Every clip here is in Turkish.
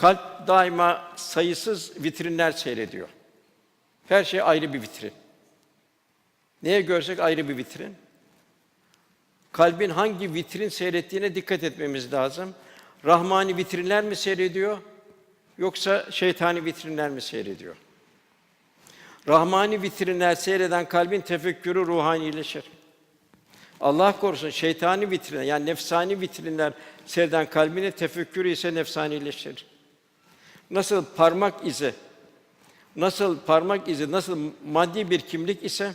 Kalp daima sayısız vitrinler seyrediyor. Her şey ayrı bir vitrin. Neye görsek ayrı bir vitrin. Kalbin hangi vitrin seyrettiğine dikkat etmemiz lazım. Rahmani vitrinler mi seyrediyor? Yoksa şeytani vitrinler mi seyrediyor? Rahmani vitrinler seyreden kalbin tefekkürü ruhanileşir. Allah korusun şeytani vitrinler yani nefsani vitrinler seyreden kalbinin tefekkürü ise nefsanileşir. Nasıl parmak izi, nasıl parmak izi, nasıl maddi bir kimlik ise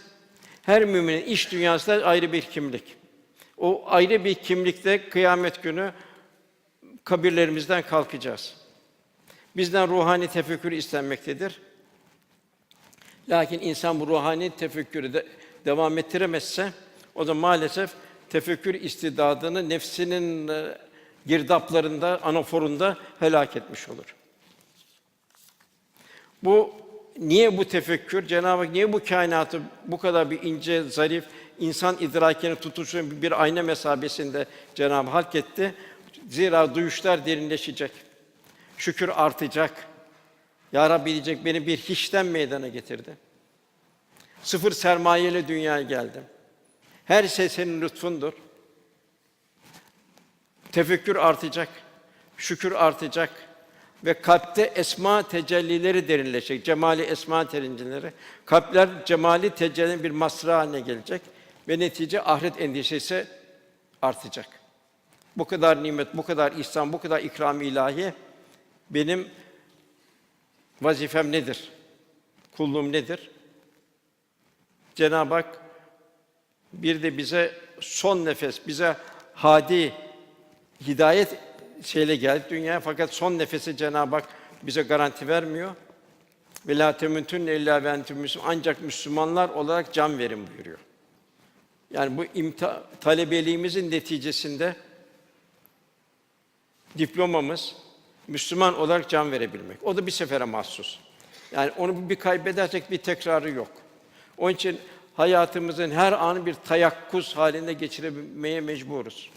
her müminin iç dünyası da ayrı bir kimlik. O ayrı bir kimlikte kıyamet günü kabirlerimizden kalkacağız. Bizden ruhani tefekkür istenmektedir. Lakin insan bu ruhani tefekkürü de devam ettiremezse o zaman maalesef tefekkür istidadını nefsinin e, girdaplarında, anaforunda helak etmiş olur. Bu niye bu tefekkür? Cenab-ı Hak niye bu kainatı bu kadar bir ince, zarif, insan idrakine tutuşan bir ayna mesabesinde Cenab-ı Hak etti? Zira duyuşlar derinleşecek. Şükür artacak. Ya Rabbi diyecek beni bir hiçten meydana getirdi. Sıfır sermayeyle dünyaya geldim. Her şey senin lütfundur. Tefekkür artacak, şükür artacak ve kalpte esma tecellileri derinleşecek. Cemali esma tecellileri. Kalpler cemali tecellinin bir masra haline gelecek ve netice ahiret endişesi artacak. Bu kadar nimet, bu kadar ihsan, bu kadar ikram ilahi benim vazifem nedir? Kulluğum nedir? Cenab-ı Hak bir de bize son nefes, bize hadi hidayet şeyle geldik dünyaya fakat son nefesi Cenab-ı Hak bize garanti vermiyor. Ve la temutun illa ve entum. Ancak Müslümanlar olarak can verin buyuruyor. Yani bu imta talebeliğimizin neticesinde diplomamız Müslüman olarak can verebilmek. O da bir sefere mahsus. Yani onu bir kaybedersek bir tekrarı yok. Onun için hayatımızın her anı bir tayakkuz halinde geçirebilmeye mecburuz.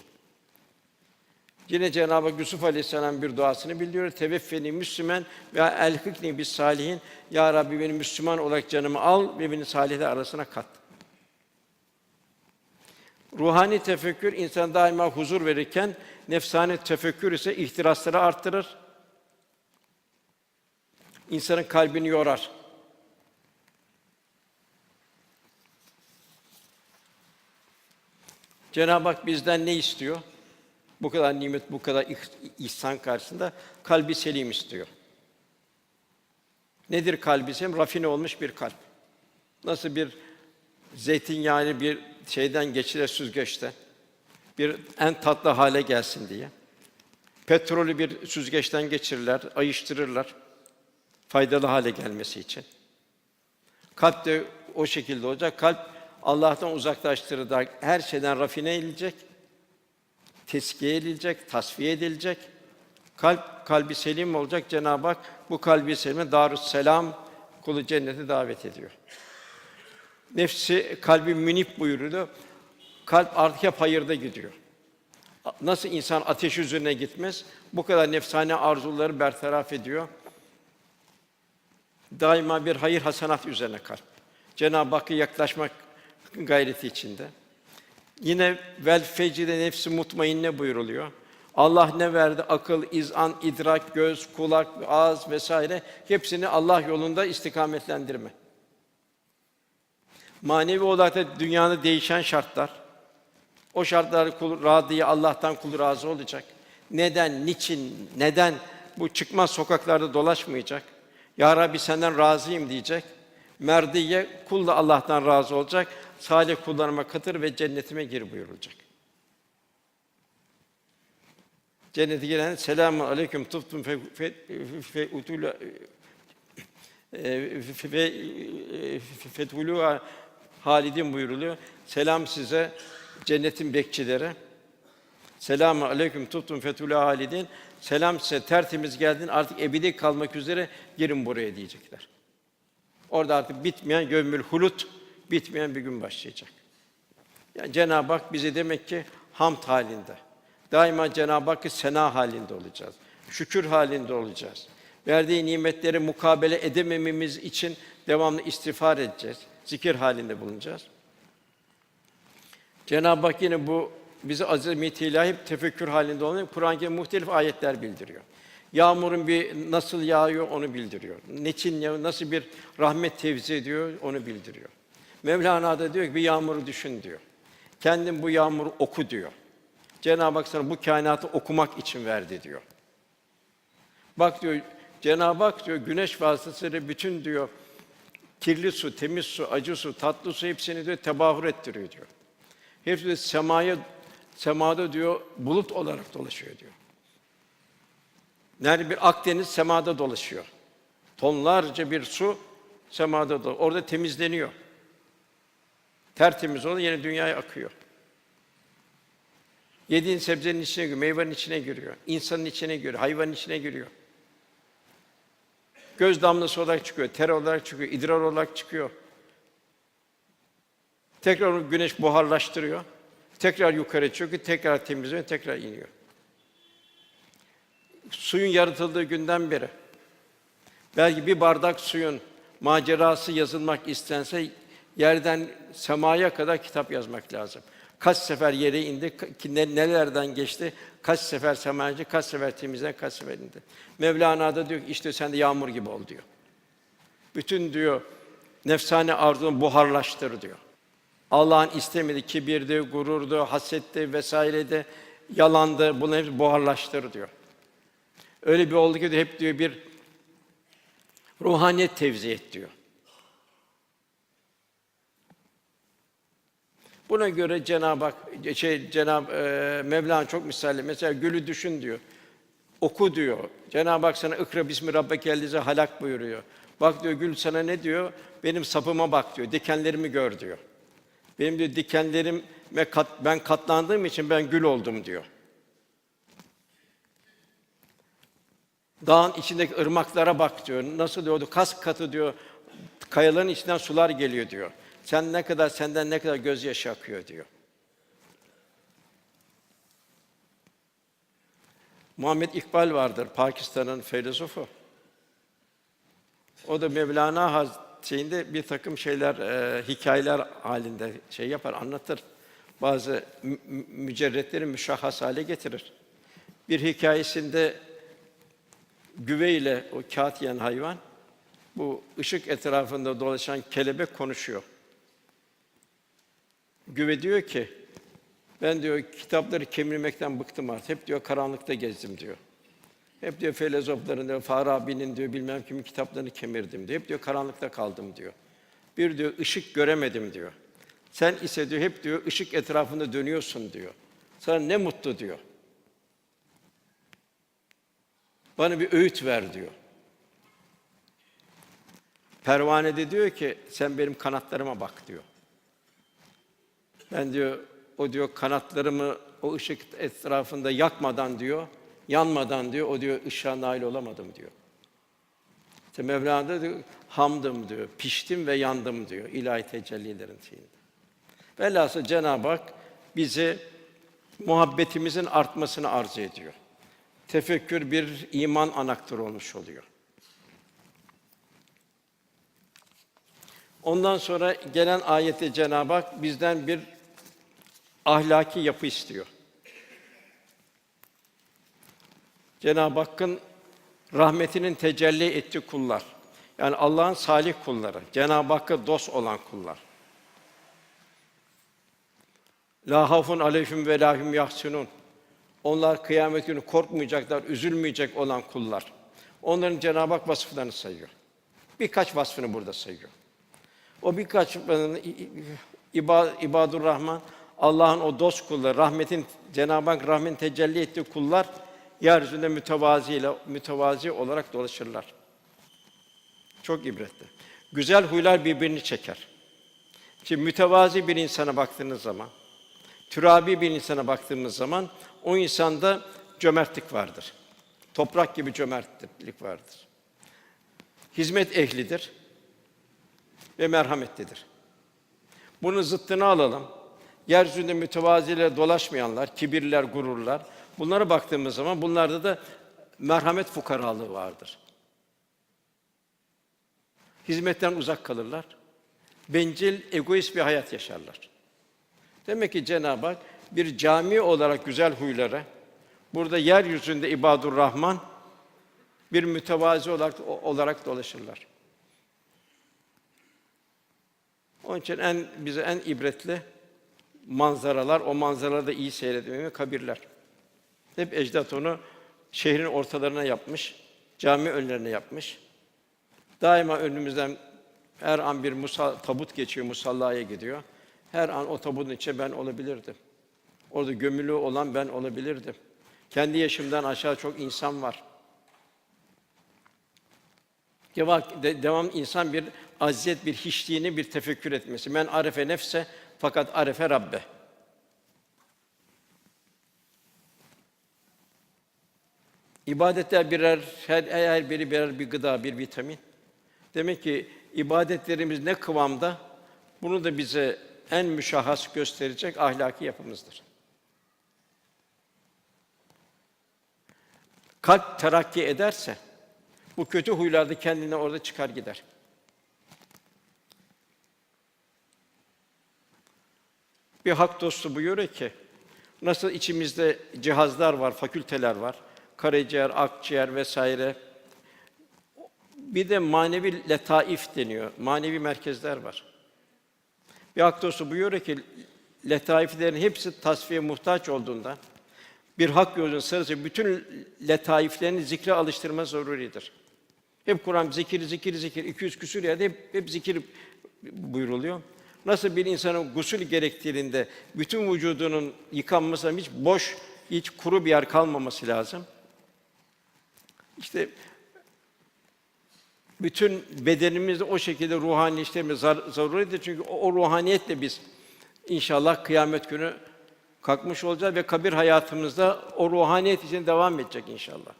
Yine Cenab-ı Yusuf Aleyhisselam bir duasını bildiriyor. Teveffeni Müslüman ve elhikni bis salihin. Ya Rabbi beni Müslüman olarak canımı al ve beni salihler arasına kat. Ruhani tefekkür insan daima huzur verirken nefsani tefekkür ise ihtirasları arttırır. İnsanın kalbini yorar. Cenab-ı Hak bizden ne istiyor? Bu kadar nimet, bu kadar ih- ihsan karşısında kalbi selim istiyor. Nedir kalbi selim? Rafine olmuş bir kalp. Nasıl bir zeytinyağlı bir şeyden geçirir süzgeçte bir en tatlı hale gelsin diye. Petrolü bir süzgeçten geçirirler, ayıştırırlar faydalı hale gelmesi için. Kalp de o şekilde olacak. Kalp Allah'tan uzaklaştırılacak, her şeyden rafine edilecek, teskiye edilecek, tasfiye edilecek. Kalp kalbi selim olacak. Cenab-ı Hak bu kalbi selime darus selam kulu cennete davet ediyor. Nefsi kalbi münip buyurdu. Kalp artık hep hayırda gidiyor. Nasıl insan ateş üzerine gitmez, bu kadar nefsane arzuları bertaraf ediyor. Daima bir hayır hasanat üzerine kalp. Cenab-ı Hakk'a yaklaşmak gayreti içinde. Yine vel fecide nefsi mutmainne buyuruluyor. Allah ne verdi? Akıl, izan, idrak, göz, kulak, ağız vesaire hepsini Allah yolunda istikametlendirme. Manevi olarak da dünyada değişen şartlar. O şartlar kul radiye Allah'tan kul razı olacak. Neden, niçin, neden bu çıkmaz sokaklarda dolaşmayacak? Ya Rabbi senden razıyım diyecek. Merdiye kul da Allah'tan razı olacak. Salih kullarıma katır ve cennetime gir buyurulacak. Cennete giren selamun aleyküm tuftum fe fe fe utula e, fe fe fethulu halidin buyuruluyor. Selam size cennetin bekçileri. Selamun aleyküm tuttum fethulü halidin. Selam size tertemiz geldin artık ebedi kalmak üzere girin buraya diyecekler. Orada artık bitmeyen gömül hulut bitmeyen bir gün başlayacak. Yani Cenab-ı Hak bizi demek ki hamd halinde. Daima Cenab-ı Hakk'ı sena halinde olacağız. Şükür halinde olacağız. Verdiği nimetleri mukabele edemememiz için devamlı istiğfar edeceğiz. Zikir halinde bulunacağız. Cenab-ı Hak yine bu bizi azameti ilahi tefekkür halinde olmayı Kur'an-ı Kerim muhtelif ayetler bildiriyor. Yağmurun bir nasıl yağıyor onu bildiriyor. Niçin nasıl bir rahmet tevzi ediyor onu bildiriyor. Mevlana da diyor ki bir yağmuru düşün diyor. Kendin bu yağmuru oku diyor. Cenab-ı Hak sana bu kainatı okumak için verdi diyor. Bak diyor Cenab-ı Hak diyor güneş vasıtasıyla bütün diyor kirli su, temiz su, acı su, tatlı su hepsini diyor tebahür ettiriyor diyor. Hepsi de semaya semada diyor bulut olarak dolaşıyor diyor. Nerede bir Akdeniz semada dolaşıyor. Tonlarca bir su semada dolaşıyor. Orada temizleniyor. Tertemiz oluyor, yine dünyaya akıyor. Yediğin sebzenin içine giriyor, meyvenin içine giriyor, insanın içine giriyor, hayvanın içine giriyor. Göz damlası olarak çıkıyor, ter olarak çıkıyor, idrar olarak çıkıyor. Tekrar onu güneş buharlaştırıyor. Tekrar yukarı çıkıyor, tekrar temizliyor, tekrar iniyor. Suyun yaratıldığı günden beri belki bir bardak suyun macerası yazılmak istense yerden semaya kadar kitap yazmak lazım. Kaç sefer yere indi, nelerden geçti, kaç sefer semacı, kaç sefer temizlen, kaç sefer indi. Mevlana da diyor ki işte sen de yağmur gibi ol diyor. Bütün diyor nefsane arzunu buharlaştır diyor. Allah'ın istemediği kibirdi, gururdu, hasetti vesaireydi, yalandı. Bunları hepsi buharlaştır diyor. Öyle bir oldu ki hep diyor bir ruhaniyet tevzi et diyor. Buna göre Cenab-ı Hak şey Cenab e, Mevlana çok misalle mesela gülü düşün diyor. Oku diyor. Cenab-ı Hak sana ikra bismi rabbekellezi halak buyuruyor. Bak diyor gül sana ne diyor? Benim sapıma bak diyor. Dikenlerimi gör diyor. Benim diyor dikenlerime kat, ben katlandığım için ben gül oldum diyor. Dağın içindeki ırmaklara bak diyor. Nasıl diyordu? Kas katı diyor. Kayaların içinden sular geliyor diyor. Sen ne kadar senden ne kadar gözyaşı akıyor diyor. Muhammed İkbal vardır, Pakistan'ın filozofu. O da Mevlana Haz- şeyinde bir takım şeyler, e, hikayeler halinde şey yapar, anlatır. Bazı mü- mü- mücerretleri müşahhas hale getirir. Bir hikayesinde güve ile o kağıt yiyen hayvan, bu ışık etrafında dolaşan kelebek konuşuyor. Güve diyor ki, ben diyor kitapları kemirmekten bıktım artık. Hep diyor karanlıkta gezdim diyor. Hep diyor filozofların diyor Farabi'nin diyor bilmem kimin kitaplarını kemirdim diyor. Hep diyor karanlıkta kaldım diyor. Bir diyor ışık göremedim diyor. Sen ise diyor hep diyor ışık etrafında dönüyorsun diyor. Sana ne mutlu diyor. Bana bir öğüt ver diyor. Pervane de diyor ki sen benim kanatlarıma bak diyor. Ben diyor o diyor kanatlarımı o ışık etrafında yakmadan diyor, yanmadan diyor o diyor ışığa nail olamadım diyor. İşte Mevlana da diyor, hamdım diyor, piştim ve yandım diyor ilahi tecellilerin şeyinde. Velhasıl Cenab-ı Hak bizi muhabbetimizin artmasını arzu ediyor. Tefekkür bir iman anahtarı olmuş oluyor. Ondan sonra gelen ayette Cenab-ı Hak bizden bir ahlaki yapı istiyor. Cenab-ı Hakk'ın rahmetinin tecelli ettiği kullar. Yani Allah'ın salih kulları, Cenab-ı Hakk'a dost olan kullar. La hafun aleyhim ve lahum yahsunun. Onlar kıyamet günü korkmayacaklar, üzülmeyecek olan kullar. Onların Cenab-ı Hak vasıflarını sayıyor. Birkaç vasfını burada sayıyor. O birkaç iba- ibadur Rahman Allah'ın o dost kulları, rahmetin Cenab-ı Hak rahmetin tecelli ettiği kullar yeryüzünde mütevazi ile mütevazi olarak dolaşırlar. Çok ibretli. Güzel huylar birbirini çeker. Şimdi mütevazi bir insana baktığınız zaman, türabi bir insana baktığımız zaman o insanda cömertlik vardır. Toprak gibi cömertlik vardır. Hizmet ehlidir ve merhametlidir. Bunun zıttını alalım. Yeryüzünde mütevaziyle dolaşmayanlar, kibirler, gururlar. Bunlara baktığımız zaman bunlarda da merhamet fukaralığı vardır. Hizmetten uzak kalırlar. Bencil, egoist bir hayat yaşarlar. Demek ki Cenab-ı Hak bir cami olarak güzel huylara, burada yeryüzünde ibadur Rahman bir mütevazi olarak olarak dolaşırlar. Onun için en bize en ibretli manzaralar, o manzaralarda iyi seyretmeyi kabirler. Hep ecdat onu şehrin ortalarına yapmış, cami önlerine yapmış. Daima önümüzden her an bir musa, tabut geçiyor, musallaya gidiyor. Her an o tabutun içinde ben olabilirdim. Orada gömülü olan ben olabilirdim. Kendi yaşımdan aşağı çok insan var. Devam, de, devam insan bir aziyet, bir hiçliğini bir tefekkür etmesi. Men arefe nefse fakat arefe Rabbe. İbadetler birer, her, her biri birer bir gıda, bir vitamin. Demek ki ibadetlerimiz ne kıvamda, bunu da bize en müşahhas gösterecek ahlaki yapımızdır. Kalp terakki ederse, bu kötü huylar da kendine orada çıkar gider. Bir hak dostu buyuruyor ki, nasıl içimizde cihazlar var, fakülteler var, karaciğer, akciğer vesaire. Bir de manevi letaif deniyor, manevi merkezler var. Bir hak dostu buyuruyor ki, letaiflerin hepsi tasfiye muhtaç olduğundan, bir hak yolunun sırası bütün letaiflerini zikre alıştırma zaruridir. Hep Kur'an zikir, zikir, zikir, 200 küsur yerde hep, hep zikir buyuruluyor. Nasıl bir insanın gusül gerektiğinde bütün vücudunun yıkanması hiç boş, hiç kuru bir yer kalmaması lazım. İşte bütün bedenimizde o şekilde ruhani işlerimiz zar- zaruridir. Çünkü o, o ruhaniyetle biz inşallah kıyamet günü kalkmış olacağız ve kabir hayatımızda o ruhaniyet için devam edecek inşallah.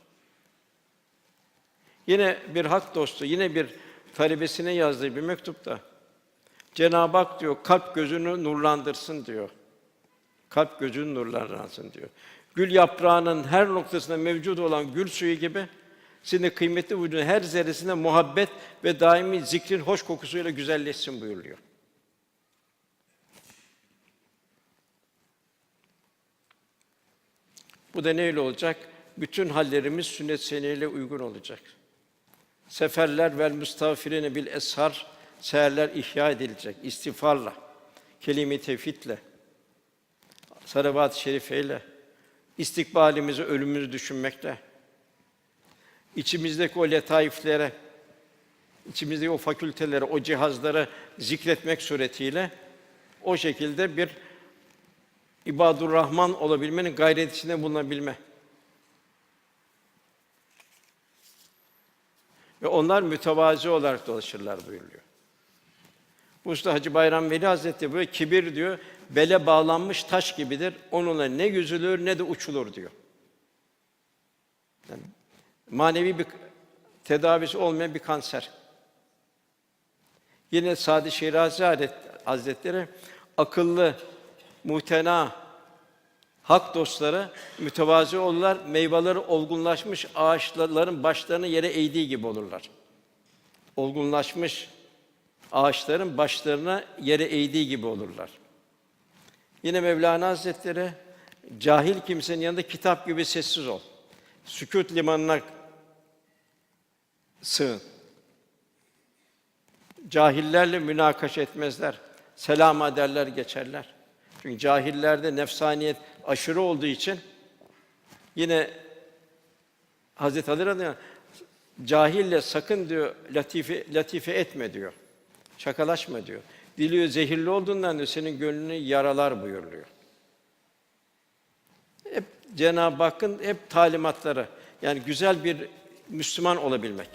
Yine bir hak dostu, yine bir talebesine yazdığı bir mektupta Cenab-ı Hak diyor kalp gözünü nurlandırsın diyor. Kalp gözünü nurlandırsın diyor. Gül yaprağının her noktasında mevcut olan gül suyu gibi sizin kıymetli vücudun her zerresinde muhabbet ve daimi zikrin hoş kokusuyla güzelleşsin buyuruyor. Bu da neyle olacak? Bütün hallerimiz sünnet seneyle uygun olacak. Seferler vel müstağfirine bil eshar seherler ihya edilecek istiğfarla, kelime-i tevhidle, salavat-ı şerifeyle, istikbalimizi, ölümümüzü düşünmekle, içimizdeki o letaiflere, içimizdeki o fakültelere, o cihazlara zikretmek suretiyle o şekilde bir ibadur Rahman olabilmenin gayret içinde bulunabilme. Ve onlar mütevazi olarak dolaşırlar buyuruyor. Bu usta Hacı Bayram Veli Hazretleri böyle kibir diyor, bele bağlanmış taş gibidir. Onunla ne yüzülür ne de uçulur diyor. Yani manevi bir tedavisi olmayan bir kanser. Yine Sadi Şirazi Hazretleri akıllı, muhtena, hak dostları mütevazi olurlar, meyveleri olgunlaşmış ağaçların başlarını yere eğdiği gibi olurlar. Olgunlaşmış ağaçların başlarına yere eğdiği gibi olurlar. Yine Mevlana Hazretleri cahil kimsenin yanında kitap gibi sessiz ol. Sükût limanına sığın. Cahillerle münakaş etmezler. Selam ederler, geçerler. Çünkü cahillerde nefsaniyet aşırı olduğu için yine Hazreti Ali radıyallahu cahille sakın diyor latife latife etme diyor. Şakalaşma diyor. Diliyor zehirli olduğundan diyor senin gönlünü yaralar buyuruluyor. Hep Cenab-ı Hakk'ın hep talimatları. Yani güzel bir Müslüman olabilmek.